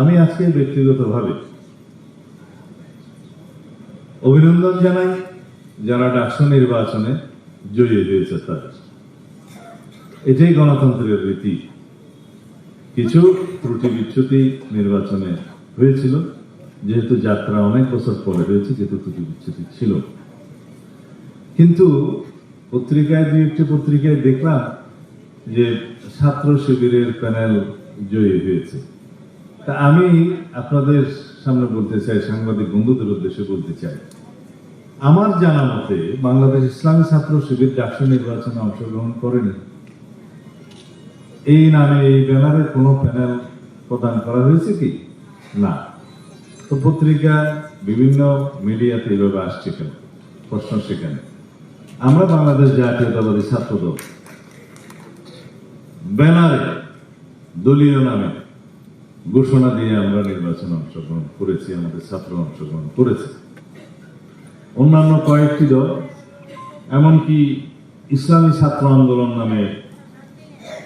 আমি আজকে ব্যক্তিগতভাবে অভিনন্দন জানাই যারা ডাকসু নির্বাচনে জয়ী হয়েছে তাদের এটাই গণতন্ত্রের রীতি। কিছু ত্রুটি বিচ্ছুতি নির্বাচনে হয়েছিল, যেহেতু যাত্রা অনেক বছর পরে হয়েছে যেহেতু ত্রুটি বিচ্ছুতি ছিল। কিন্তু পত্রিকায় দুই একটি পত্রিকায় দেখলাম যে ছাত্র শিবিরের প্যানেল জয়ী হয়েছে। তা আমি আপনাদের সামনে বলতে চাই, সাংবাদিক বন্ধুদের উদ্দেশ্যে বলতে চাই। আমার জানা মতে বাংলাদেশ ইসলামী ছাত্র শিবির ডাকসু নির্বাচনে অংশগ্রহণ করেনি। এই নামে এই ব্যানারে কোনো প্যানেল প্রদান করা হয়েছে কি? না। তো পত্রিকা বিভিন্ন মিডিয়াতে এইভাবে আসছে কেন? প্রশ্ন সেখানে। আমরা বাংলাদেশ জাতীয়তাবাদী ছাত্র দল ব্যানারে, দলীয় নামে। ঘোষণা দিয়ে আমরা নির্বাচনে অংশগ্রহণ করেছি, আমাদের ছাত্র অংশগ্রহণ করেছে। অন্যান্য কয়েকটি দল, এমনকি ইসলামী ছাত্র আন্দোলন নামে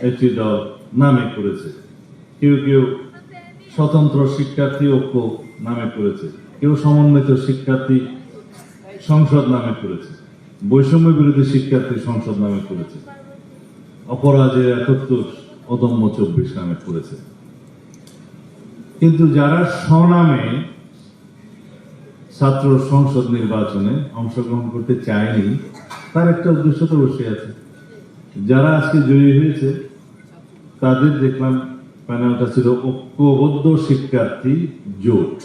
একটি দল নামে করেছে কেউ কেউ স্বতন্ত্র শিক্ষার্থী ঐক্য নামে করেছে কেউ সমন্বিত শিক্ষার্থী সংসদ নামে করেছে বৈষম্য বিরোধী শিক্ষার্থী সংসদ নামে করেছে অপরাজের একাত্তর অদম্য চব্বিশ নামে করেছে কিন্তু যারা স্বনামে ছাত্র সংসদ নির্বাচনে অংশগ্রহণ করতে চায়নি, তার একটা উদ্দেশ্য তো অবশ্যই আছে। যারা আজকে জয়ী হয়েছে, তাদের দেখলাম প্যানেলটা ছিল ঐক্যবদ্ধ শিক্ষার্থী জোট।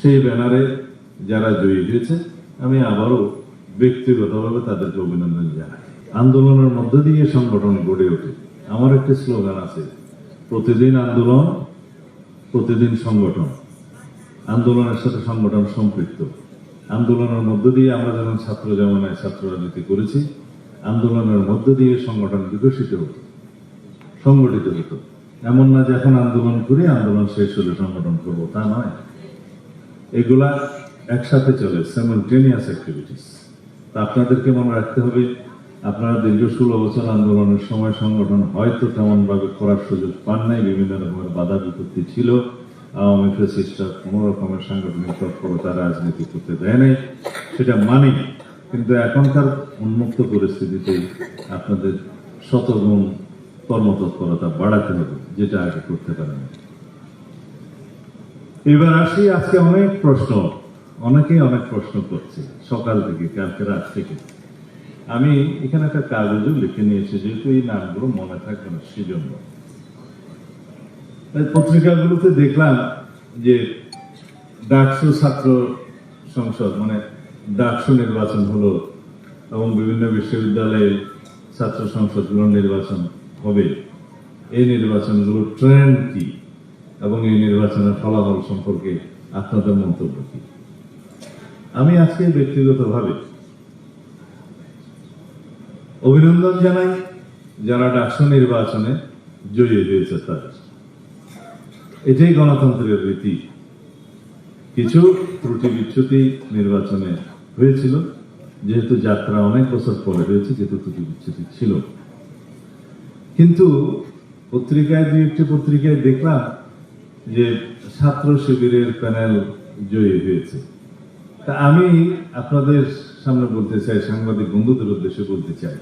সেই ব্যানারে যারা জয়ী হয়েছে, আমি আবারও ব্যক্তিগতভাবে তাদেরকে অভিনন্দন জানাই। আন্দোলনের মধ্য দিয়ে সংগঠন গড়ে ওঠে। আমার একটি স্লোগান আছে, প্রতিদিন আন্দোলন প্রতিদিন সংগঠন। আন্দোলনের সাথে সংগঠন সম্পৃক্ত। আন্দোলনের মধ্য দিয়ে আমরা যখন ছাত্র জমানায় ছাত্র রাজনীতি করেছি, আন্দোলনের মধ্য দিয়ে সংগঠন বিকশিত হতো, সংগঠিত হতো। এমন না যে এখন আন্দোলন করি, আন্দোলন শেষ হলে সংগঠন করব তা নয়। এগুলা একসাথে চলে সেমনটেনিয়াস অ্যাক্টিভিটিস তা আপনাদেরকে মনে রাখতে হবে আপনারা দীর্ঘ ষোলো বছর আন্দোলনের সময় সংগঠন হয়তো তেমন ভাবে করার সুযোগ পান নাই, বিভিন্ন রকমের বাধা বিপত্তি ছিল। আওয়ামী ফেসিস্টরা কোনো রকমের সাংগঠনিক তৎপরতা রাজনীতি করতে দেয় নাই, সেটা মানি কিন্তু এখনকার উন্মুক্ত পরিস্থিতিতে আপনাদের শতগুণ কর্মতৎপরতা বাড়াতে হবে, যেটা আগে করতে পারেন এবার আসি, আজকে অনেক প্রশ্ন, অনেকেই অনেক প্রশ্ন করছে, সকাল থেকে, কালকে রাত থেকে। আমি এখানে একটা কাগজও লিখে নিয়েছি, যেহেতু এই নামগুলো মনে থাকবে না, সেজন্য। পত্রিকাগুলোতে দেখলাম যে ডাকসু ছাত্র সংসদ মানে ডাকসু নির্বাচন হলো এবং বিভিন্ন বিশ্ববিদ্যালয়ে ছাত্র সংসদগুলোর নির্বাচন হবে। এই নির্বাচনগুলোর ট্রেন্ড কি? এবং এই নির্বাচনের ফলাফল সম্পর্কে আপনাদের মন্তব্য কি? আমি আজকে ব্যক্তিগতভাবে অভিনন্দন জানাই, যারা ডাকসু নির্বাচনে জয়ী হয়েছে তাদের এটাই গণতন্ত্রের রীতি। কিছু ত্রুটি বিচ্ছুতি নির্বাচনে হয়েছিল, যেহেতু যাত্রা অনেক বছর পরে হয়েছে, যেহেতু ত্রুটি বিচ্ছুতি ছিল। কিন্তু পত্রিকায়, দুই একটি পত্রিকায় দেখলাম যে ছাত্র শিবিরের প্যানেল জয়ী হয়েছে। তা আমি আপনাদের সামনে বলতে চাই, সাংবাদিক বন্ধুদের উদ্দেশ্যে বলতে চাই।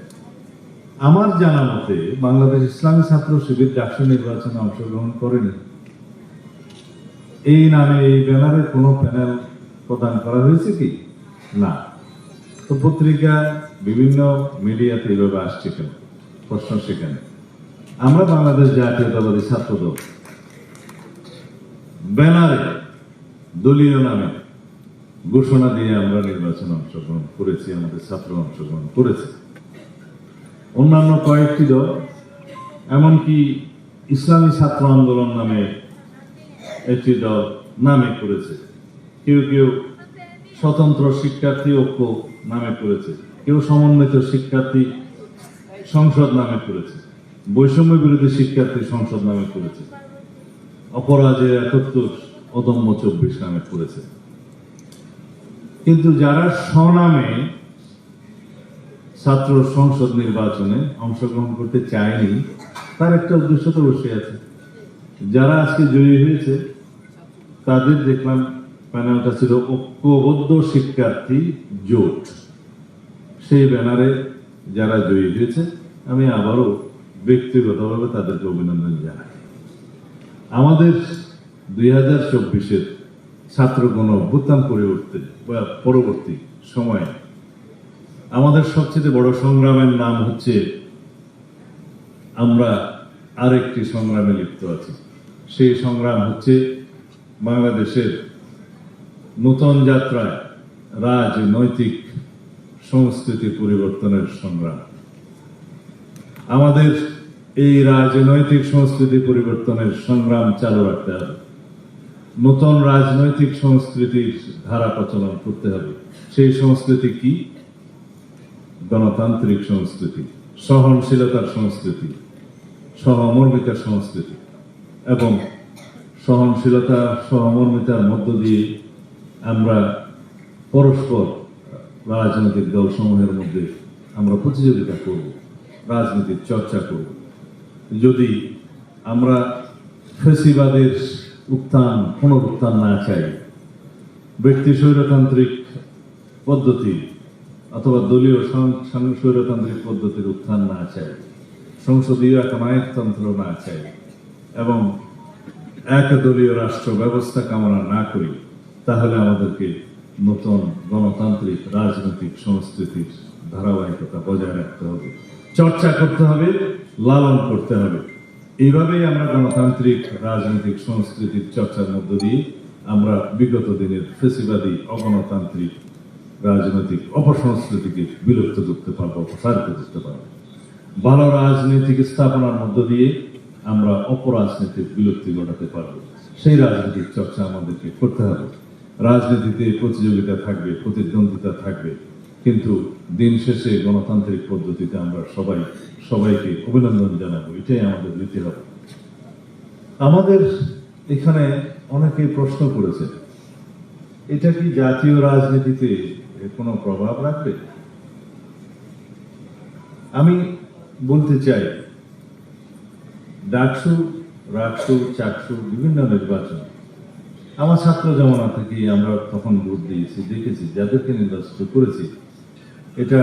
আমার জানা মতে, বাংলাদেশ ইসলামী ছাত্র শিবির ডাকসু নির্বাচনে অংশগ্রহণ করেনি। এই নামে এই ব্যানারে কোনো প্যানেল প্রদান করা হয়েছে কি? না। তো পত্রিকা বিভিন্ন মিডিয়াতে এইভাবে আসছে কেন? প্রশ্ন সেখানে। আমরা বাংলাদেশ জাতীয়তাবাদী ছাত্র দল ব্যানারে, দলীয় নামে ঘোষণা দিয়ে আমরা নির্বাচনে অংশগ্রহণ করেছি, আমাদের ছাত্র অংশগ্রহণ করেছে। অন্যান্য কয়েকটি দল, এমনকি ইসলামী ছাত্র আন্দোলন নামে একটি দল নামে করেছে কেউ কেউ স্বতন্ত্র শিক্ষার্থী ঐক্য নামে করেছে কেউ সমন্বিত শিক্ষার্থী সংসদ নামে করেছে বৈষম্য বিরোধী শিক্ষার্থী সংসদ নামে করেছে অপরাজের একাত্তর অদম্য চব্বিশ নামে করেছে কিন্তু যারা স্বনামে ছাত্র সংসদ নির্বাচনে অংশগ্রহণ করতে চায়নি, তার একটা উদ্দেশ্য তো অবশ্যই আছে। যারা আজকে জয়ী হয়েছে, তাদের দেখলাম প্যানেলটা ছিল ঐক্যবদ্ধ শিক্ষার্থী জোট। সেই ব্যানারে যারা জয়ী হয়েছে, আমি আবারও ব্যক্তিগতভাবে তাদেরকে অভিনন্দন জানাই। আমাদের দুই হাজার চব্বিশের ছাত্র গণ অভ্যুত্থান করে উঠতে বা পরবর্তী সময়ে। আমাদের সবচেয়ে বড় সংগ্রামের নাম হচ্ছে, আমরা আরেকটি সংগ্রামে লিপ্ত আছি। সেই সংগ্রাম হচ্ছে বাংলাদেশের নূতন যাত্রায় রাজনৈতিক সংস্কৃতি পরিবর্তনের সংগ্রাম। আমাদের এই রাজনৈতিক সংস্কৃতি পরিবর্তনের সংগ্রাম চালু রাখতে হবে। নতুন রাজনৈতিক সংস্কৃতির ধারা প্রচলন করতে হবে। সেই সংস্কৃতি কি? গণতান্ত্রিক সংস্কৃতি, সহনশীলতার সংস্কৃতি, সহমর্মিতার সংস্কৃতি এবং সহনশীলতা, সহমর্মিতার মধ্য দিয়ে আমরা পরস্পর রাজনৈতিক দলসমূহের মধ্যে আমরা প্রতিযোগিতা করব, রাজনীতির চর্চা করব। যদি আমরা ফেসিবাদের উত্থান পুনরুত্থান না চাই। ব্যক্তি স্বৈরতান্ত্রিক পদ্ধতি অথবা দলীয় স্বৈরতান্ত্রিক পদ্ধতির উত্থান না চাই। সংসদীয় এক নায়কতন্ত্র না চাই এবং একদলীয় রাষ্ট্র ব্যবস্থা কামনা না করি, তাহলে আমাদেরকে নতুন গণতান্ত্রিক, রাজনৈতিক সংস্কৃতির ধারাবাহিকতা বজায় রাখতে হবে। চর্চা করতে হবে, লালন করতে হবে। এইভাবেই আমরা গণতান্ত্রিক, রাজনৈতিক, সংস্কৃতির চর্চার মধ্য দিয়ে আমরা বিগত দিনের ফেসিবাদী, অগণতান্ত্রিক, রাজনৈতিক অপসংস্কৃতিকে বিলুপ্ত করতে পারব প্রসারিত করতে পারব। ভালো রাজনৈতিক স্থাপনার মধ্য দিয়ে আমরা অপরাজনীতির বিলুপ্তি ঘটাতে পারব। সেই রাজনৈতিক চর্চা আমাদেরকে করতে হবে। রাজনীতিতে প্রতিযোগিতা থাকবে, প্রতিদ্বন্দ্বিতা থাকবে কিন্তু দিন শেষে গণতান্ত্রিক পদ্ধতিতে আমরা সবাই, সবাইকে অভিনন্দন জানাব। এটাই আমাদের নীতি হবে। আমাদের এখানে অনেকেই প্রশ্ন করেছে এটা কি জাতীয় রাজনীতিতে কোনো প্রভাব রাখবে? আমি বলতে চাই, ডাকসু, রাকসু, চাকসু, বিভিন্ন নির্বাচন। আমার ছাত্র জমানা থেকে আমরা তখন ভোট দিয়েছি, দেখেছি, যাদেরকে নির্বাচিত করেছি এটা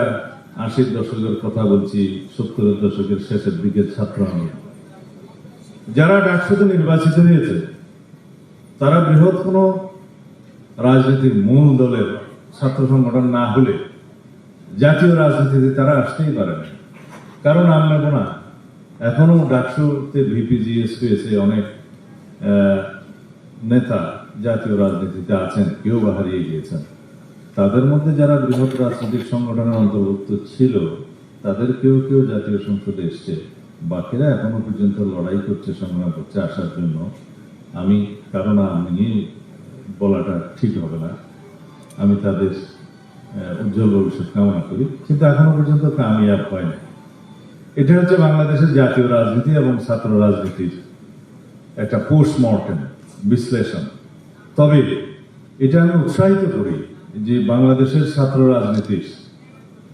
আশির দশকের কথা বলছি, সত্তরের দশকের শেষের দিকের ছাত্র আমি যারা ডাকসুতে নির্বাচিত হয়েছে, তারা বৃহৎ কোনো রাজনীতির মূল দলের ছাত্র সংগঠন না হলে জাতীয় রাজনীতিতে তারা আসতেই পারে না। কারণ আমরা না, এখনও ডাকসুতে ভিপিজিএস পেয়েছে অনেক নেতা জাতীয় রাজনীতিতে আছেন, কেউ বা হারিয়ে গিয়েছেন। তাদের মধ্যে যারা বৃহৎ রাজনৈতিক সংগঠনের অন্তর্ভুক্ত ছিল তাদের কেউ কেউ জাতীয় সংসদে এসছে। বাকিরা এখনও পর্যন্ত লড়াই করছে সংগ্রাম করছে আসার জন্য। আমি, কারণ আমি বলাটা ঠিক হবে না। আমি তাদের উজ্জ্বল ভবিষ্যৎ কামনা করি। কিন্তু এখনও পর্যন্ত কামিয়াব হয় না এটা হচ্ছে বাংলাদেশের জাতীয় রাজনীতি এবং ছাত্র রাজনীতির একটা পোস্টমর্টেম বিশ্লেষণ। তবে এটা আমি উৎসাহিত করি যে বাংলাদেশের ছাত্র রাজনীতি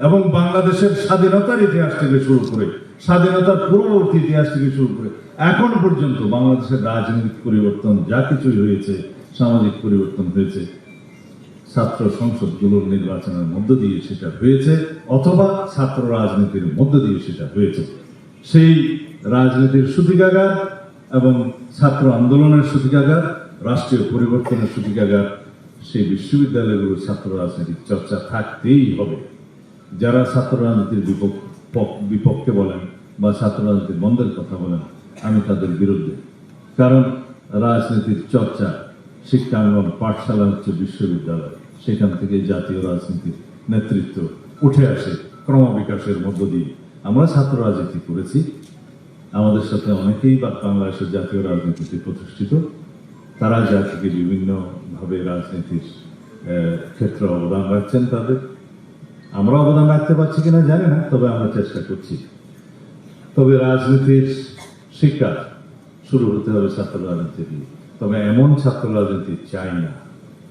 এবং বাংলাদেশের স্বাধীনতার ইতিহাস থেকে শুরু করে, স্বাধীনতার পূর্ববর্তী ইতিহাস থেকে শুরু করে, এখন পর্যন্ত বাংলাদেশের রাজনৈতিক পরিবর্তন যা কিছুই হয়েছে, সামাজিক পরিবর্তন হয়েছে, ছাত্র সংসদগুলোর নির্বাচনের মধ্য দিয়ে সেটা হয়েছে, অথবা ছাত্র রাজনীতির মধ্য দিয়ে সেটা হয়েছে। সেই রাজনীতির সূতিকাগার এবং ছাত্র আন্দোলনের সূতিকাগার, রাষ্ট্রীয় পরিবর্তনের সূতিকাগার সেই বিশ্ববিদ্যালয়গুলোর ছাত্র রাজনীতির চর্চা থাকতেই হবে। যারা ছাত্র রাজনীতির বিপক্ষ- পক- বিপক্ষে বলেন বা ছাত্র রাজনীতির বন্ধের কথা বলেন, আমি তাদের বিরুদ্ধে। কারণ রাজনীতির চর্চা শিক্ষাঙ্গন পাঠশালা হচ্ছে বিশ্ববিদ্যালয়। সেখান থেকে জাতীয় রাজনীতির নেতৃত্ব উঠে আসে ক্রমবিকাশের মধ্য দিয়ে। আমরা ছাত্র রাজনীতি করেছি। আমাদের সাথে অনেকেই বাংলাদেশের জাতীয় রাজনীতিতে প্রতিষ্ঠিত। তারা জাতিকে বিভিন্নভাবে রাজনীতির ক্ষেত্রে অবদান রাখছেন তাদের। আমরা অবদান রাখতে পারছি কিনা জানি না, তবে আমরা চেষ্টা করছি। তবে রাজনীতির শিক্ষা শুরু হতে হবে ছাত্র রাজনীতি দিয়ে তবে এমন ছাত্র রাজনীতি চাই না,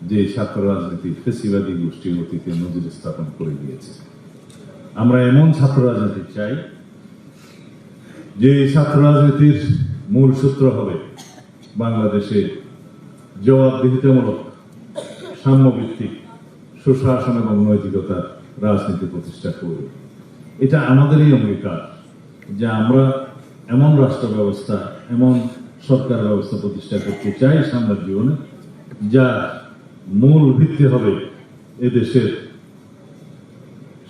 যে ছাত্র রাজনীতি ফেসিবাদী গোষ্ঠীর অতীতে নজির স্থাপন করে দিয়েছে। আমরা এমন ছাত্র রাজনীতি চাই, যে ছাত্র রাজনীতির মূল সূত্র হবে বাংলাদেশে জবাবদিহিতামূলক সাম্যভিত্তিক, সুশাসন এবং নৈতিকতার রাজনীতি প্রতিষ্ঠা করবে এটা আমাদেরই অঙ্গীকার যে আমরা এমন রাষ্ট্র ব্যবস্থা, এমন সরকার ব্যবস্থা প্রতিষ্ঠা করতে চাই সামনের জীবনে যা মূল ভিত্তি হবে এদেশের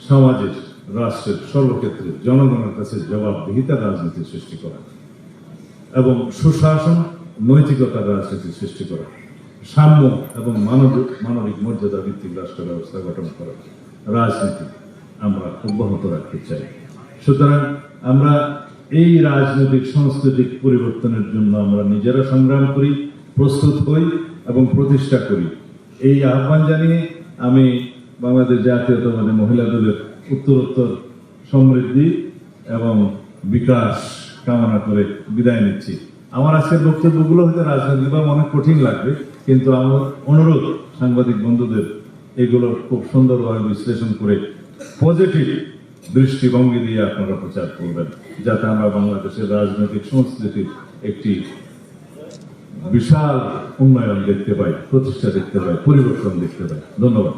সমাজের, রাষ্ট্রের সর্বক্ষেত্রে জনগণের কাছে জবাবদিহিতার রাজনীতি সৃষ্টি করা এবং সুশাসন, নৈতিকতার রাজনীতি সৃষ্টি করা। সাম্য এবং মানব, মানবিক মর্যাদা ভিত্তিক রাষ্ট্র ব্যবস্থা গঠন করা রাজনীতি আমরা অব্যাহত রাখতে চাই। সুতরাং আমরা এই রাজনৈতিক, সাংস্কৃতিক পরিবর্তনের জন্য আমরা নিজেরা সংগ্রাম করি, প্রস্তুত হই এবং প্রতিষ্ঠা করি। এই আহ্বান জানিয়ে আমি বাংলাদেশ জাতীয়তাবাদী মহিলা দলের উত্তরোত্তর সমৃদ্ধি এবং বিকাশ কামনা করে বিদায় নিচ্ছি। আমার আজকের বক্তব্যগুলো হয়তো বা অনেক কঠিন লাগবে কিন্তু আমার অনুরোধ সাংবাদিক বন্ধুদের, এগুলো খুব সুন্দরভাবে বিশ্লেষণ করে পজিটিভ দৃষ্টিভঙ্গি দিয়ে আপনারা প্রচার করবেন, যাতে আমরা বাংলাদেশের রাজনৈতিক সংস্কৃতির একটি বিশাল উন্নয়ন দেখতে পাই, প্রতিষ্ঠা দেখতে পাই, পরিবর্তন দেখতে পাই। ধন্যবাদ।